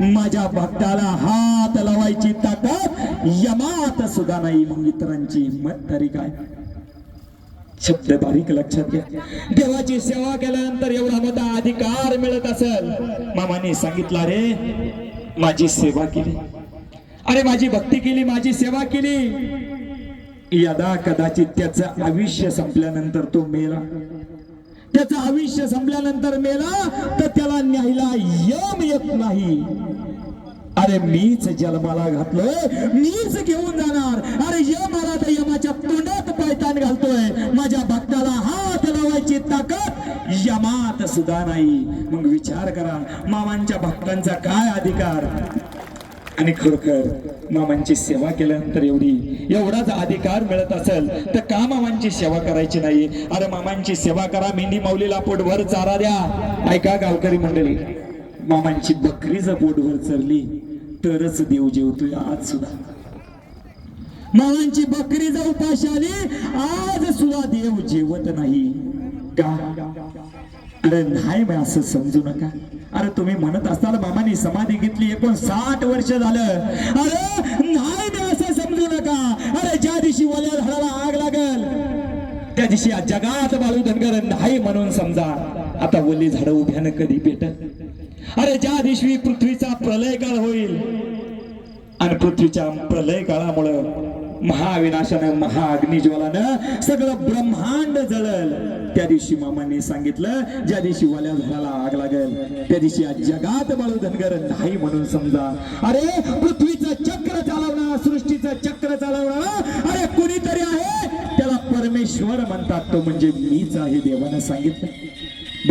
माझ्या भक्ताला हात लावायची ताकद यमात सुद्धा नाही. मग इतरांची हिंमत तरी काय? शब्द बारीक लक्षात घ्या. देवाची सेवा केल्यानंतर एवढा मोठा अधिकार मिळत असेल. मामाने सांगितला रे माझी सेवा केली. अरे माझी भक्ती केली माझी सेवा केली. यदा कदाचित त्याचं आयुष्य संपल्यानंतर तो मेला. त्याचं आयुष्य संपल्यानंतर मेला तर त्याला न्यायला यम येत नाही. अरे मीच जन्माला घातलोय मीच घेऊन जाणार. अरे यम आला तर यमाच्या तोंडात पायतान घालतोय. माझ्या भक्ताला हात लावायची ताकद यमात सुद्धा नाही. मग विचार करा मामांच्या भक्तांचा काय अधिकार? आणि खरोखर मामांची सेवा केल्यानंतर एवढी एवढाच अधिकार मिळत असेल तर मामांची सेवा करायची नाही. अरे मामांची सेवा करा मेंढी माऊलीला पोटभर चारा द्या. ऐका गावकरी मंडळी मामांची बकरी जर पोटभर चरली तरच देव जेवतोय आज सुद्धा. मामांची बकरी जर उपाशी आली आज सुद्धा देव जेवत नाही. का? अरे नाही मी असं समजू नका. अरे तुम्ही म्हणत असाल मामानी समाधी घेतली एकूण साठ वर्ष झालं. अरे नाही मी असं समजू नका. अरे ज्या दिवशी वल्या झाडाला दिशी जगात बाळू धनगर नाही म्हणून समजा. आता वली झाडं उभ्यानं कधी पेटत? अरे ज्या दिवशी पृथ्वीचा प्रलय काळ होईल आणि पृथ्वीच्या प्रलय काळामुळं महाविनाशानं महाअग्निज्वालानं सगळं ब्रह्मांड जळल. त्या दिवशी मामांनी सांगितलं ज्या दिवशी वाल्या झाडाला आग लागेल त्या दिवशी या जगात बाळू धनगर नाही म्हणून समजा. अरे पृथ्वीचं चक्र चालवणार सृष्टीचं चक्र चालवणार अरे कुणीतरी आहे ईश्वर म्हणतात तो म्हणजे मीच आहे देवानं सांगितलं.